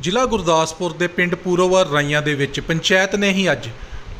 ਜ਼ਿਲ੍ਹਾ ਗੁਰਦਾਸਪੁਰ ਦੇ ਪਿੰਡ ਪੂਰੋਵਰ ਰਾਈਆਂ ਦੇ ਵਿੱਚ ਪੰਚਾਇਤ ਨੇ ਹੀ ਅੱਜ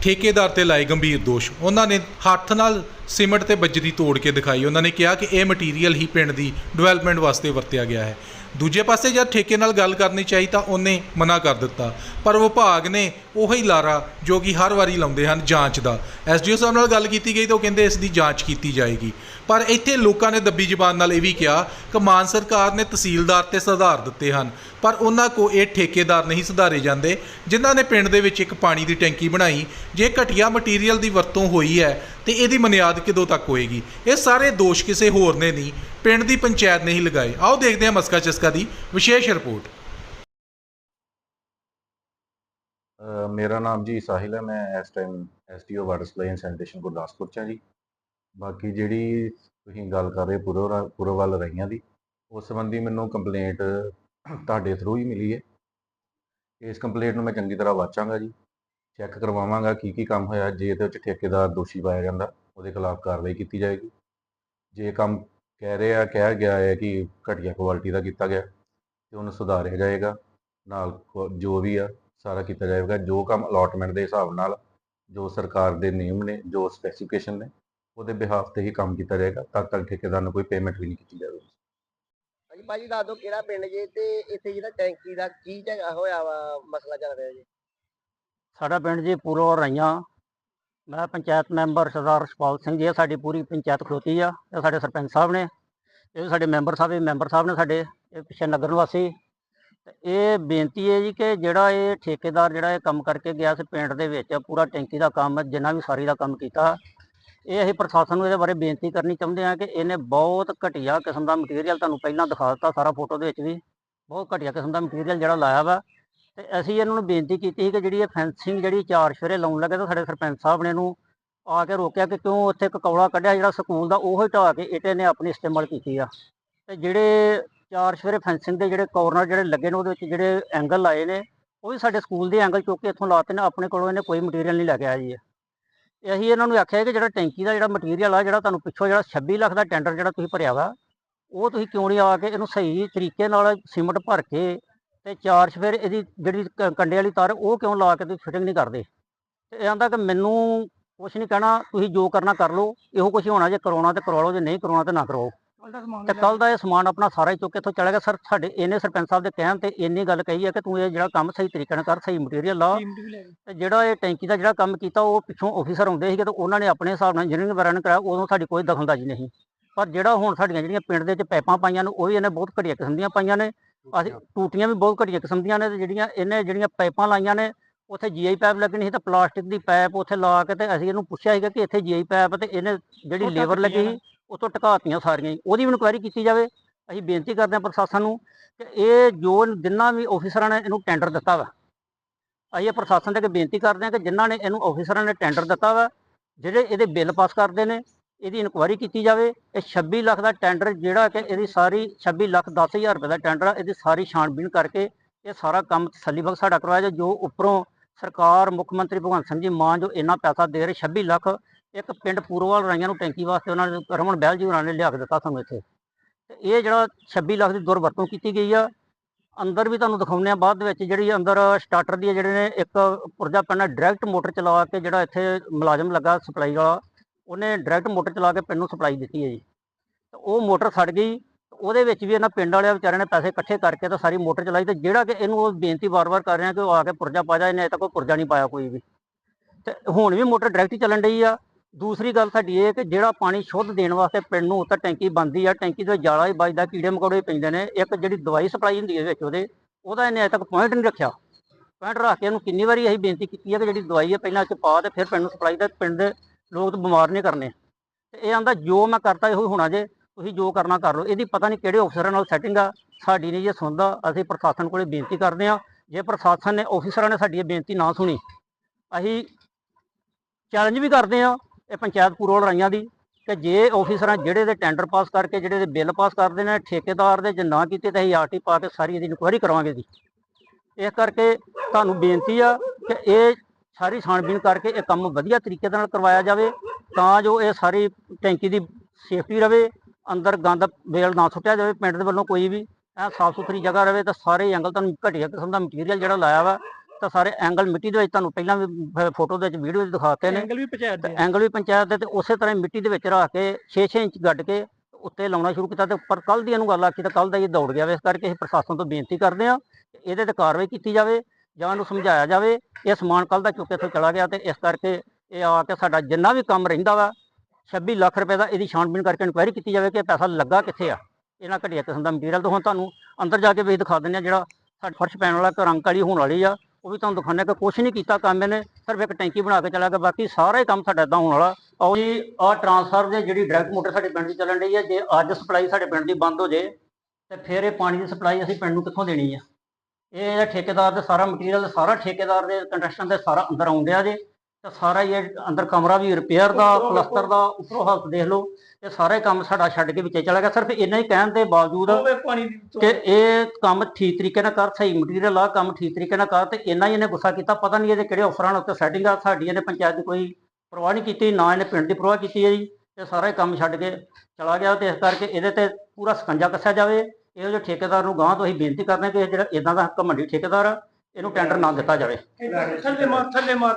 ਠੇਕੇਦਾਰ ਤੇ ਲਾਏ ਗੰਭੀਰ ਦੋਸ਼। ਉਹਨਾਂ ਨੇ ਹੱਥ ਨਾਲ ਸੀਮੈਂਟ ਤੇ ਬਜਰੀ ਤੋੜ ਕੇ ਦਿਖਾਈ। ਉਹਨਾਂ ਨੇ ਕਿਹਾ ਕਿ ਇਹ ਮਟੀਰੀਅਲ ਹੀ ਪਿੰਡ ਦੀ ਡਿਵੈਲਪਮੈਂਟ ਵਾਸਤੇ ਵਰਤਿਆ ਗਿਆ ਹੈ। ਦੂਜੇ ਪਾਸੇ ਜਦ ਠੇਕੇ ਨਾਲ ਗੱਲ ਕਰਨੀ ਚਾਹੀ ਤਾਂ ਉਹਨੇ ਮਨਾ ਕਰ ਦਿੱਤਾ। ਪਰ ਵਿਭਾਗ ਨੇ ਉਹੀ ਲਾਰਾ ਜੋ ਕਿ ਹਰ ਵਾਰੀ ਲਾਉਂਦੇ ਹਨ ਜਾਂਚ ਦਾ। ਐਸਡੀਓ ਸਾਹਿਬ ਨਾਲ ਗੱਲ ਕੀਤੀ ਗਈ ਤਾਂ ਉਹ ਕਹਿੰਦੇ ਇਸ ਦੀ ਜਾਂਚ ਕੀਤੀ ਜਾਏਗੀ। ਪਰ ਇੱਥੇ ਲੋਕਾਂ ਨੇ ਦੱਬੀ ਜ਼ਬਾਨ ਨਾਲ ਇਹ ਵੀ ਕਿਹਾ ਕਿ ਮਾਨ ਸਰਕਾਰ ਨੇ ਤਹਿਸੀਲਦਾਰ ਤੇ ਸੁਧਾਰ ਦਿੱਤੇ ਹਨ, ਪਰ ਉਹਨਾਂ ਕੋ ਇਹ ਠੇਕੇਦਾਰ ਨਹੀਂ ਸੁਧਾਰੇ ਜਾਂਦੇ, ਜਿਨ੍ਹਾਂ ਨੇ ਪਿੰਡ ਦੇ ਵਿੱਚ ਇੱਕ ਪਾਣੀ ਦੀ ਟੈਂਕੀ ਬਣਾਈ, ਜੇ ਘਟੀਆ ਮਟੀਰੀਅਲ ਦੀ ਵਰਤੋਂ ਹੋਈ ਹੈ ਤੇ ਇਹਦੀ ਮਨਿਆਦ ਕਿਦੋਂ ਤੱਕ ਹੋਏਗੀ? ਇਹ ਸਾਰੇ ਦੋਸ਼ ਕਿਸੇ ਹੋਰ ਨੇ ਨਹੀਂ। ਪਿੰਡ ਦੀ ਪੰਚਾਇਤ ਨਹੀਂ ਲਗਾਏ ਆਓ ਦੇਖਦੇ ਹਾਂ ਮਸਕਾ ਚਸਕਾ ਦੀ ਵਿਸ਼ੇਸ਼ ਰਿਪੋਰਟ। ਮੇਰਾ ਨਾਮ ਜੀ ਸਾਹਿਲ ਹੈ। ਮੈਂ ਇਸ time STO water supply and sanitation Gurdaspur ਚ ਹਾਂ ਜੀ। ਬਾਕੀ ਜਿਹੜੀ ਤੁਸੀਂ ਗੱਲ ਕਰ ਰਹੇ ਪੁਰੋ ਪੁਰੋ ਰਹੀਆਂ ਦੀ, ਉਸ ਸੰਬੰਧੀ ਮੈਨੂੰ ਕੰਪਲੇਂਟ ਤੁਹਾਡੇ ਥਰੂ ਹੀ ਮਿਲੀ ਹੈ। ਇਸ ਕੰਪਲੇਂਟ ਨੂੰ ਮੈਂ ਚੰਗੀ ਤਰ੍ਹਾਂ ਵਾਚਾਂਗਾ ਜੀ। ਚੈੱਕ ਕਰਵਾਵਾਂਗਾ ਕੀ ਕੀ ਕੰਮ ਹੋਇਆ। ਜੇ ਇਹਦੇ ਵਿੱਚ ਠੇਕੇਦਾਰ ਦੋਸ਼ੀ ਪਾਇਆ ਜਾਂਦਾ, ਉਹਦੇ ਖਿਲਾਫ ਕਾਰਵਾਈ ਕੀਤੀ ਜਾਏਗੀ। ਜੇ ਕੰਮ ਕਹਿ ਰਿਹਾ ਕਿਹਾ ਗਿਆ ਹੈ ਕਿ ਘਟੀਆ ਕੁਆਲਿਟੀ ਦਾ ਕੀਤਾ ਗਿਆ ਤੇ ਉਹਨੂੰ ਸੁਧਾਰਿਆ ਜਾਏਗਾ। ਨਾਲ ਕੁ- ਜੋ ਵੀ ਆ ਸਾਰਾ ਕੀਤਾ ਜਾਏਗਾ। ਜੋ ਕੰਮ ਅਲਾਟਮੈਂਟ ਦੇ ਹਿਸਾਬ ਨਾਲ ਜੋ ਸਰਕਾਰ ਦੇ ਨਿਯਮ ਨੇ ਜੋ ਸਪੈਸੀਫਿਕੇਸ਼ਨ ਨੇ ਉਹਦੇ ਬਿਹਾਫ ਤੇ ਹੀ ਕੰਮ ਕੀਤਾ ਜਾਏਗਾ। ਤਦ ਤੱਕ ਠੇਕੇਦਾਰ ਨੂੰ ਕੋਈ ਪੇਮੈਂਟ ਵੀ ਨਹੀਂ ਕੀਤੀ ਜਾਵੇਗੀ। ਹਾਂਜੀ ਭਾਜੀ ਦੱਸ ਦਿਓ ਕਿਹੜਾ ਪਿੰਡ ਜੇ ਤੇ ਇੱਥੇ ਜਿਹੜਾ ਟੈਂਕੀ ਦਾ ਕੀ ਝਗੜਾ ਹੋਇਆ ਵਾ ਮਸਲਾ ਚੱਲ ਰਿਹਾ ਜੀ? ਸਾਡਾ ਪਿੰਡ ਜੀ ਪੂਰੋ ਰਾਈਆਂ ਮੈਂ ਪੰਚਾਇਤ ਮੈਂਬਰ ਸਰਦਾਰ ਰਸ਼ਪਾਲ ਸਿੰਘ ਜੀ, ਇਹ ਸਾਡੀ ਪੂਰੀ ਪੰਚਾਇਤ ਖਲੋਤੀ ਆ, ਇਹ ਸਾਡੇ ਸਰਪੰਚ ਸਾਹਿਬ ਨੇ, ਇਹ ਸਾਡੇ ਮੈਂਬਰ ਸਾਹਿਬ, ਇਹ ਮੈਂਬਰ ਸਾਹਿਬ ਨੇ ਸਾਡੇ, ਇਹ ਪਿੱਛੇ ਨਗਰ ਨਿਵਾਸੀ। ਤੇ ਇਹ ਬੇਨਤੀ ਹੈ ਜੀ ਕਿ ਜਿਹੜਾ ਇਹ ਠੇਕੇਦਾਰ ਜਿਹੜਾ ਇਹ ਕੰਮ ਕਰਕੇ ਗਿਆ ਸੀ ਪਿੰਡ ਦੇ ਵਿੱਚ, ਪੂਰਾ ਟੈਂਕੀ ਦਾ ਕੰਮ, ਜਿੰਨਾ ਵੀ ਸਾਰੀ ਦਾ ਕੰਮ ਕੀਤਾ, ਇਹ ਅਸੀਂ ਪ੍ਰਸ਼ਾਸਨ ਨੂੰ ਇਹਦੇ ਬਾਰੇ ਬੇਨਤੀ ਕਰਨੀ ਚਾਹੁੰਦੇ ਹਾਂ ਕਿ ਇਹਨੇ ਬਹੁਤ ਘਟੀਆ ਕਿਸਮ ਦਾ ਮਟੀਰੀਅਲ ਤੁਹਾਨੂੰ ਪਹਿਲਾਂ ਦਿਖਾ ਦਿੱਤਾ ਸਾਰਾ ਫੋਟੋ ਦੇ ਵਿੱਚ ਵੀ, ਬਹੁਤ ਘਟੀਆ ਕਿਸਮ ਦਾ ਮਟੀਰੀਅਲ ਜਿਹੜਾ ਲਾਇਆ ਵਾ। ਤੇ ਅਸੀਂ ਇਹਨਾਂ ਨੂੰ ਬੇਨਤੀ ਕੀਤੀ ਸੀ ਕਿ ਜਿਹੜੀ ਇਹ ਫੈਂਸਿੰਗ ਜਿਹੜੀ ਚਾਰ ਸ਼ੇਰੇ ਲਾਉਣ ਲੱਗੇ ਤਾਂ ਸਾਡੇ ਸਰਪੰਚ ਸਾਹਿਬ ਨੇ ਇਹਨੂੰ ਆ ਕੇ ਰੋਕਿਆ ਕਿ ਕਿਉਂ ਉੱਥੇ ਇੱਕ ਕੌਲਾ ਕੱਢਿਆ ਜਿਹੜਾ ਸਕੂਲ ਦਾ ਉਹ ਢਾਹ ਕੇ ਇਟੇ ਨੇ ਆਪਣੀ ਇਸਤੇਮਾਲ ਕੀਤੀ ਆ ਤੇ ਜਿਹੜੇ ਚਾਰ ਸ਼ੇਰੇ ਫੈਂਸਿੰਗ ਦੇ ਜਿਹੜੇ ਕੋਰਨਰ ਜਿਹੜੇ ਲੱਗੇ ਨੇ ਉਹਦੇ ਵਿੱਚ ਜਿਹੜੇ ਐਂਗਲ ਲਾਏ ਨੇ, ਉਹ ਵੀ ਸਾਡੇ ਸਕੂਲ ਦੇ ਐਂਗਲ ਚੁੱਕ ਕੇ ਇੱਥੋਂ ਲਾਤੇ ਨੇ, ਆਪਣੇ ਕੋਲੋਂ ਇਹਨੇ ਕੋਈ ਮਟੀਰੀਅਲ ਨਹੀਂ ਲੈ ਕੇ ਆਇਆ ਜੀ ਇਹ। ਅਸੀਂ ਇਹਨਾਂ ਨੂੰ ਆਖਿਆ ਕਿ ਜਿਹੜਾ ਟੈਂਕੀ ਦਾ ਜਿਹੜਾ ਮਟੀਰੀਅਲ ਆ, ਜਿਹੜਾ ਤੁਹਾਨੂੰ ਪਿੱਛੋਂ ਜਿਹੜਾ 26 ਲੱਖ ਦਾ ਟੈਂਡਰ ਜਿਹੜਾ ਤੁਸੀਂ ਭਰਿਆ ਵਾ, ਉਹ ਤੁਸੀਂ ਕਿਉਂ ਨਹੀਂ ਆ ਕੇ ਇਹਨੂੰ ਸਹੀ ਤਰੀਕੇ ਨਾਲ ਸੀਮਟ ਭਰ ਕੇ ਤੇ ਚਾਰ ਚਫੇਰ ਇਹਦੀ ਜਿਹੜੀ ਕ- ਕੰਡੇ ਵਾਲੀ ਤਾਰ ਉਹ ਕਿਉਂ ਲਾ ਕੇ ਤੁਸੀਂ ਫਿਟਿੰਗ ਨਹੀਂ ਕਰਦੇ? ਤੇ ਇਹ ਆਂਦਾ ਕਿ ਮੈਨੂੰ ਕੁਛ ਨਹੀਂ ਕਹਿਣਾ ਤੁਸੀਂ ਜੋ ਕਰਨਾ ਕਰ ਲਓ ਇਹੋ ਕੁਛ ਹੀ ਹੋਣਾ ਜੇ ਕਰਾਉਣਾ ਤੇ ਕਰਵਾ ਲਓ ਜੇ ਨਹੀਂ ਕਰਾਉਣਾ ਤੇ ਨਾ ਕਰਾਓ। ਤੇ ਕੱਲ ਦਾ ਇਹ ਸਮਾਨ ਆਪਣਾ ਸਾਰਾ ਹੀ ਚੁੱਕ ਕੇ ਇੱਥੋਂ ਚਲਾ ਗਿਆ। ਸਰ ਸਾਡੇ ਇਹਨੇ ਸਰਪੰਚ ਸਾਹਿਬ ਦੇ ਕਹਿਣ ਤੇ ਇੰਨੀ ਗੱਲ ਕਹੀ ਹੈ ਕਿ ਤੂੰ ਇਹ ਜਿਹੜਾ ਕੰਮ ਸਹੀ ਤਰੀਕੇ ਨਾਲ ਕਰ ਸਹੀ ਮਟੀਰੀਅਲ ਲਾ। ਤੇ ਜਿਹੜਾ ਇਹ ਟੈਂਕੀ ਦਾ ਜਿਹੜਾ ਕੰਮ ਕੀਤਾ ਉਹ ਪਿੱਛੋਂ ਆਫੀਸਰ ਆਉਂਦੇ ਸੀਗੇ ਤੇ ਉਹਨਾਂ ਨੇ ਆਪਣੇ ਹਿਸਾਬ ਨਾਲ ਇੰਜੀਨੀਅਰਿੰਗ ਵਗੈਰਾ ਨੇ ਕਰਾਇਆ ਉਦੋਂ ਸਾਡੀ ਕੋਈ ਦਖਲਅੰਦਾਜ਼ੀ ਨਹੀਂ ਪਰ ਜਿਹੜਾ ਹੁਣ ਸਾਡੀਆਂ ਜਿਹੜੀਆਂ ਪਿੰਡ ਦੇ ਵਿੱਚ ਪਾਈਪਾਂ ਪਾਈਆਂ ਨੇ ਉਹ ਵੀ ਇਹਨੇ ਬਹੁਤ ਘਟੀਆ ਕਿਸਮ ਦੀਆਂ ਪਾਈਆਂ ਨੇ। ਅਸੀਂ ਟੂਟੀਆਂ ਵੀ ਬਹੁਤ ਘਟੀਆ ਕਿਸਮ ਦੀਆਂ ਨੇ ਤੇ ਜਿਹੜੀਆਂ ਇਹਨੇ ਜਿਹੜੀਆਂ ਪਾਈਪਾਂ ਲਾਈਆਂ ਨੇ ਉੱਥੇ ਜੀਆਈ ਪਾਈਪ ਲੱਗਣੀ ਸੀ ਤਾਂ ਪਲਾਸਟਿਕ ਦੀ ਪਾਈਪ ਉੱਥੇ ਲਾ ਕੇ ਤੇ ਅਸੀਂ ਇਹਨੂੰ ਪੁੱਛਿਆ ਸੀਗਾ ਕਿ ਇੱਥੇ ਜੀਆਈ ਪਾਈਪ ਤੇ ਇਹਨੇ ਜਿਹੜੀ ਲੇਬਰ ਲੱਗੀ ਸੀ ਉਤੋਂ ਟਕਾਤੀਆਂ ਸਾਰੀਆਂ ਹੀ। ਉਹਦੀ ਵੀ ਇਨਕੁਆਇਰੀ ਕੀਤੀ ਜਾਵੇ ਅਸੀਂ ਬੇਨਤੀ ਕਰਦੇ ਹਾਂ ਪ੍ਰਸ਼ਾਸਨ ਨੂੰ ਕਿ ਇਹ ਜੋ ਜਿੰਨਾ ਵੀ ਆਫੀਸਰਾਂ ਨੇ ਇਹਨੂੰ ਟੈਂਡਰ ਦਿੱਤਾ ਵਾ ਅਸੀਂ ਇਹ ਪ੍ਰਸ਼ਾਸਨ ਦੇ ਅੱਗੇ ਬੇਨਤੀ ਕਰਦੇ ਹਾਂ ਕਿ ਜਿਨ੍ਹਾਂ ਨੇ ਇਹਨੂੰ ਆਫੀਸਰਾਂ ਨੇ ਟੈਂਡਰ ਦਿੱਤਾ ਵਾ ਜਿਹੜੇ ਇਹਦੇ ਬਿੱਲ ਪਾਸ ਕਰਦੇ ਨੇ ਇਹਦੀ ਇਨਕੁਆਇਰੀ ਕੀਤੀ ਜਾਵੇ, ਇਹ 26 ਲੱਖ ਦਾ ਟੈਂਡਰ ਜਿਹੜਾ ਕਿ ਇਹਦੀ ਸਾਰੀ 26 ਲੱਖ 10000 ਰੁਪਏ ਦਾ ਟੈਂਡਰ ਆ, ਇਹਦੀ ਸਾਰੀ ਛਾਣਬੀਣ ਕਰਕੇ ਇਹ ਸਾਰਾ ਕੰਮ ਤਸੱਲੀ ਬਖਸ਼ ਸਾਡਾ ਕਰਵਾਇਆ ਜਾਏ ਜੋ ਉੱਪਰੋਂ ਸਰਕਾਰ, ਮੁੱਖ ਮੰਤਰੀ ਭਗਵੰਤ ਸਿੰਘ ਜੀ ਮਾਨ ਜੋ ਇੰਨਾ ਪੈਸਾ ਦੇ ਰਹੇ 26 ਲੱਖ ਇੱਕ ਪਿੰਡ ਪੂਰੋਵਾਲ ਰਾਈਆਂ ਨੂੰ ਟੈਂਕੀ ਵਾਸਤੇ ਉਹਨਾਂ ਨੇ, ਰਮਨ ਬਹਿਲ ਜੀ ਉਹਨਾਂ ਨੇ ਲਿਆ ਕੇ ਦਿੱਤਾ ਸਾਨੂੰ ਇੱਥੇ। ਤੇ ਇਹ ਜਿਹੜਾ 26 ਲੱਖ ਦੀ ਦੁਰਵਰਤੋਂ ਕੀਤੀ ਗਈ ਆ, ਅੰਦਰ ਵੀ ਤੁਹਾਨੂੰ ਦਿਖਾਉਂਦੇ ਆ ਬਾਅਦ ਦੇ ਵਿੱਚ ਜਿਹੜੀ ਅੰਦਰ ਸਟਾਰਟਰ ਦੀ ਜਿਹੜੇ ਨੇ, ਇੱਕ ਪੁਰਜਾ ਪੈਣਾ ਡਾਇਰੈਕਟ ਮੋਟਰ ਚਲਾ ਕੇ ਜਿਹੜਾ ਇੱਥੇ ਮੁਲਾਜ਼ਮ ਲੱਗਾ ਸਪਲਾਈ ਵਾਲਾ ਉਹਨੇ ਡਾਇਰੈਕਟ ਮੋਟਰ ਚਲਾ ਕੇ ਪਿੰਡ ਨੂੰ ਸਪਲਾਈ ਦਿੱਤੀ ਹੈ ਜੀ। ਤੇ ਉਹ ਮੋਟਰ ਸੜ ਗਈ ਉਹਦੇ ਵਿੱਚ ਵੀ ਇਹਨਾਂ ਪਿੰਡ ਵਾਲਿਆਂ ਵਿਚਾਰਿਆਂ ਨੇ ਪੈਸੇ ਇਕੱਠੇ ਕਰਕੇ ਤਾਂ ਸਾਰੀ ਮੋਟਰ ਚਲਾਈ ਤੇ ਜਿਹੜਾ ਕਿ ਇਹਨੂੰ ਉਹ ਬੇਨਤੀ ਵਾਰ-ਵਾਰ ਕਰ ਰਿਹਾ ਕਿ ਉਹ ਆ ਕੇ ਪੁਰਜਾ ਪਾ ਜਾ ਇਹਨੇ ਅਜੇ ਤੱਕ ਕੋਈ ਪੁਰਜਾ ਨਹੀਂ ਪਾਇਆ ਕੋਈ ਵੀ। ਤੇ ਹੁਣ ਵੀ ਮੋਟਰ ਡਾਇਰੈਕਟ ਹੀ ਚੱਲਣ ਡਈ ਆ। ਦੂਸਰੀ ਗੱਲ ਸਾਡੀ ਇਹ ਕਿ ਜਿਹੜਾ ਪਾਣੀ ਸ਼ੁੱਧ ਦੇਣ ਵਾਸਤੇ ਪਿੰਡ ਨੂੰ ਉੱਤੇ ਟੈਂਕੀ ਬੰਦੀ ਆ, ਟੈਂਕੀ ਦੇ ਜਾਲਾ ਹੀ ਵੱਜਦਾ, ਕੀੜੇ ਮਕੌੜੇ ਪੈਂਦੇ ਨੇ। ਇੱਕ ਜਿਹੜੀ ਦਵਾਈ ਸਪਲਾਈ ਹੁੰਦੀ ਹੈ ਵਿੱਚ ਉਹਦੇ, ਉਹਦਾ ਇਹਨੇ ਅਜੇ ਤੱਕ ਪੁਆਇੰਟ ਨਹੀਂ ਰੱਖਿਆ। ਪੁਆਇੰਟ ਰੱਖ ਕੇ ਇਹਨੂੰ ਕਿੰਨੀ ਵਾਰੀ ਅਸੀਂ ਬੇਨਤੀ ਕੀਤੀ ਹੈ ਕਿ ਜਿਹੜੀ ਦਵਾਈ ਹੈ ਪਹਿਲਾਂ ਚ ਪਾ ਤੇ ਫਿਰ ਪਿੰਡ ਨੂੰ ਸਪਲਾਈ ਦਾ ਪਿੰਡ ਦੇ ਲੋਕ ਤਾਂ ਬਿਮਾਰ ਨਹੀਂ ਕਰਨੇ। ਤੇ ਇਹ ਆਂਦਾ, ਜੋ ਮੈਂ ਕਰਤਾ, ਇਹੋ ਹੀ ਹੋਣਾ ਜੇ। ਤੁਸੀਂ ਜੋ ਕਰਨਾ ਕਰ ਲਓ। ਇਹਦੀ ਪਤਾ ਨਹੀਂ ਕਿਹੜੇ ਅਫਸਰਾਂ ਨਾਲ ਸੈਟਿੰਗ ਆ। ਸਾਡੀ ਨਹੀਂ ਜੇ ਸੁਣਦਾ। ਅਸੀਂ ਪ੍ਰਸ਼ਾਸਨ ਕੋਲੇ ਬੇਨਤੀ ਕਰਦੇ ਆ ਜੇ ਪ੍ਰਸ਼ਾਸਨ ਨੇ ਅਫਸਰਾਂ ਨੇ ਸਾਡੀ ਇਹ ਬੇਨਤੀ ਨਾ ਸੁਣੀ, ਅਸੀਂ ਚੈਲੰਜ ਵੀ ਕਰਦੇ ਆ ਇਹ ਪੰਚਾਇਤ ਪੂਰੋਲ ਰਾਈਆਂ ਦੀ। ਕਿ ਜੇ ਆਫੀਸਰਾਂ ਜਿਹੜੇ ਦੇ ਟੈਂਡਰ ਪਾਸ ਕਰਕੇ, ਜਿਹੜੇ ਦੇ ਬਿੱਲ ਪਾਸ ਕਰਦੇ ਨੇ, ਠੇਕੇਦਾਰ ਦੇ ਜੇ ਨਾ ਕੀਤੇ, ਤਾਂ ਅਸੀਂ ਆਰਟੀ ਪਾ ਕੇ ਸਾਰੀ ਇਹਦੀ ਇਨਕੁਆਇਰੀ ਕਰਾਵਾਂਗੇ ਜੀ। ਇਸ ਕਰਕੇ ਤੁਹਾਨੂੰ ਬੇਨਤੀ ਆ ਕਿ ਇਹ ਸਾਰੀ ਛਾਣਬੀਣ ਕਰਕੇ ਇਹ ਕੰਮ ਵਧੀਆ ਤਰੀਕੇ ਨਾਲ ਕਰਵਾਇਆ ਜਾਵੇ ਤਾਂ ਜੋ ਇਹ ਸਾਰੀ ਟੈਂਕੀ ਦੀ ਸੇਫਟੀ ਰਵੇ ਅੰਦਰ ਗੰਦ ਵੇਲ ਨਾ ਸੁੱਟਿਆ ਜਾਵੇ ਪਿੰਡ ਦੇ ਵੱਲੋਂ ਕੋਈ ਵੀ ਐ ਸਾਫ਼ ਸੁਥਰੀ ਜਗ੍ਹਾ ਰਵੇ ਤਾਂ ਸਾਰੇ ਐਂਗਲ ਤੁਹਾਨੂੰ ਘਟੀਆ ਕਿਸਮ ਦਾ ਮਟੀਰੀਅਲ ਜਿਹੜਾ ਲਾਇਆ ਵਾ ਤਾਂ ਸਾਰੇ ਐਂਗਲ ਮਿੱਟੀ ਦੇ ਵਿੱਚ ਤੁਹਾਨੂੰ ਪਹਿਲਾਂ ਵੀ ਫੋਟੋ ਦੇ ਵਿੱਚ ਵੀਡੀਓ ਵਿੱਚ ਦਿਖਾਤੇ ਨੇ। ਐਂਗਲ ਵੀ ਪੰਚਾਇਤ ਦੇ ਐਂਗਲ ਵੀ ਪੰਚਾਇਤ ਦੇ ਤੇ ਉਸੇ ਤਰ੍ਹਾਂ ਮਿੱਟੀ ਦੇ ਵਿੱਚ ਰੱਖ ਕੇ 6-6 ਇੰਚ ਗੱਡ ਕੇ ਉੱਤੇ ਲਾਉਣਾ ਸ਼ੁਰੂ ਕੀਤਾ ਤੇ ਪਰ ਕੱਲ ਦੀ ਇਹਨੂੰ ਗੱਲ ਆਖੀ ਤਾਂ ਕੱਲ ਦਾ ਇਹ ਦੌੜ ਗਿਆ ਵੇ ਇਸ ਕਰਕੇ ਅਸੀਂ ਪ੍ਰਸ਼ਾਸਨ ਤੋਂ ਬੇਨਤੀ ਕਰਦੇ ਕਿ ਇਹਦੇ ਤੇ ਕਾਰਵਾਈ ਕੀਤੀ ਜਾਵੇ ਜਾਂ ਉਹਨੂੰ ਸਮਝਾਇਆ ਜਾਵੇ, ਇਹ ਸਮਾਨ ਕੱਲ ਦਾ ਚੁੱਕ ਕੇ ਇੱਥੋਂ ਚਲਾ ਗਿਆ ਤੇ ਇਸ ਕਰਕੇ ਇਹ ਆ ਕੇ ਸਾਡਾ ਜਿੰਨਾ ਵੀ ਕੰਮ ਰਹਿੰਦਾ ਵਾ 26 ਲੱਖ ਰੁਪਏ ਦਾ ਇਹਦੀ ਛਾਣਬੀਣ ਕਰਕੇ ਇਨਕੁਆਇਰੀ ਕੀਤੀ ਜਾਵੇ ਕਿ ਇਹ ਪੈਸਾ ਲੱਗਾ ਕਿੱਥੇ ਆ। ਇਹਨਾਂ ਘਟੀਆ ਕਿਸਮ ਦਾ ਮਟੀਰੀਅਲ ਤੋਂ ਹੁਣ ਤੁਹਾਨੂੰ, ਅੰਦਰ ਜਾ ਕੇ ਵੀ ਦਿਖਾ ਦਿੰਦੇ ਆ ਜਿਹੜਾ ਸਾਡਾ ਫਰਸ਼ ਪੈਣ ਵਾਲਾ ਰੰਗ ਕਾਲੀ ਹੋਣ ਵਾਲੀ ਆ, ਉਹ ਵੀ ਤੁਹਾਨੂੰ ਦਿਖਾਉਂਦੇ ਕਿ ਕੁਛ ਨਹੀਂ ਕੀਤਾ ਕੰਮ ਇਹਨੇ, ਸਿਰਫ ਇੱਕ ਟੈਂਕੀ ਬਣਾ ਕੇ ਚਲਾ ਗਿਆ, ਬਾਕੀ ਸਾਰਾ ਹੀ ਕੰਮ ਸਾਡਾ ਇਦਾਂ ਹੋਣ ਵਾਲਾ। ਆਓ ਜੀ, ਆਹ ਟਰਾਂਸਫਰ ਦੇ ਜਿਹੜੀ ਡਾਇਰੈਕਟ ਮੋਟਰ ਸਾਡੇ ਪਿੰਡ ਦੀ ਚੱਲਣ ਰਹੀ ਹੈ ਜੇ ਅੱਜ ਸਪਲਾਈ ਸਾਡੇ ਪਿੰਡ ਦੀ ਬੰਦ ਹੋ ਜੇ, ਤੇ ਫਿਰ ਇਹ ਪਾਣੀ ਦੀ ਸਪਲਾਈ ਅਸੀਂ ਪਿੰਡ ਨੂੰ ਕਿੱਥੋਂ ਦੇਣੀ ਆ? ਇਹ ਜਿਹੜਾ ਠੇਕੇਦਾਰ ਦੇ ਸਾਰਾ ਮਟੀਰੀਅਲ ਸਾਰਾ ਠੇਕੇਦਾਰ ਦੇ ਕੰਟਰੈਕਸ਼ਨ ਦੇ ਸਾਰਾ ਅੰਦਰ ਆਉਂਦਿਆ ਜੇ ਤੇ ਸਾਰਾ ਹੀ ਇਹ ਅੰਦਰ ਕਮਰਾ ਵੀ ਰਿਪੇਅਰ ਦਾ ਪਲਸਤਰ ਦਾ ਉੱਪਰੋਂ ਹਾਲਤ ਦੇਖ ਲਓ ਇਹ ਸਾਰਾ ਕੰਮ ਸਾਡਾ ਛੱਡ ਕੇ ਵਿੱਚੇ ਚਲਾ ਗਿਆ। ਸਿਰਫ ਇੰਨਾ ਹੀ ਕਹਿਣ ਦੇ ਬਾਵਜੂਦ ਕਿ ਇਹ ਕੰਮ ਠੀਕ ਤਰੀਕੇ ਨਾਲ ਕਰ ਸਹੀ ਮਟੀਰੀਅਲ ਆ ਕੰਮ ਠੀਕ ਤਰੀਕੇ ਨਾਲ ਕਰ ਤੇ ਇੰਨਾ ਹੀ ਇਹਨੇ ਗੁੱਸਾ ਕੀਤਾ। ਪਤਾ ਨਹੀਂ ਇਹਦੇ ਕਿਹੜੇ ਅਫਸਰਾਂ ਨਾਲ ਉੱਤੇ ਸੈਟਿੰਗ ਆ ਸਾਡੀ ਇਹਨੇ ਪੰਚਾਇਤ ਦੀ ਕੋਈ ਪਰਵਾਹ ਨਹੀਂ ਕੀਤੀ ਨਾ ਇਹਨੇ ਪਿੰਡ ਦੀ ਪਰਵਾਹ ਕੀਤੀ ਹੈ ਜੀ। ਇਹ ਸਾਰਾ ਹੀ ਕੰਮ ਛੱਡ ਕੇ ਚਲਾ ਗਿਆ ਤੇ ਇਸ ਕਰਕੇ ਇਹਦੇ ਤੇ ਪੂਰਾ ਸਕੰਜਾ ਕੱਸਿਆ ਜਾਵੇ। ਇਹੋ ਜਿਹੇ ਠੇਕੇਦਾਰ ਨੂੰ ਗਾਂ ਤੋਂ ਅਸੀਂ ਬੇਨਤੀ ਕਰਦੇ ਹਾਂ ਕਿ ਇਹ ਜਿਹੜਾ ਇਦਾਂ ਦਾ ਘਮੰਡੀ ਠੇਕੇਦਾਰ ਆ, ਇਹਨੂੰ ਟੈਂਡਰ ਨਾ ਦਿੱਤਾ ਜਾਵੇ। ਥੱਲੇ ਮਾਰ ਥੱਲੇ ਮਾਰ।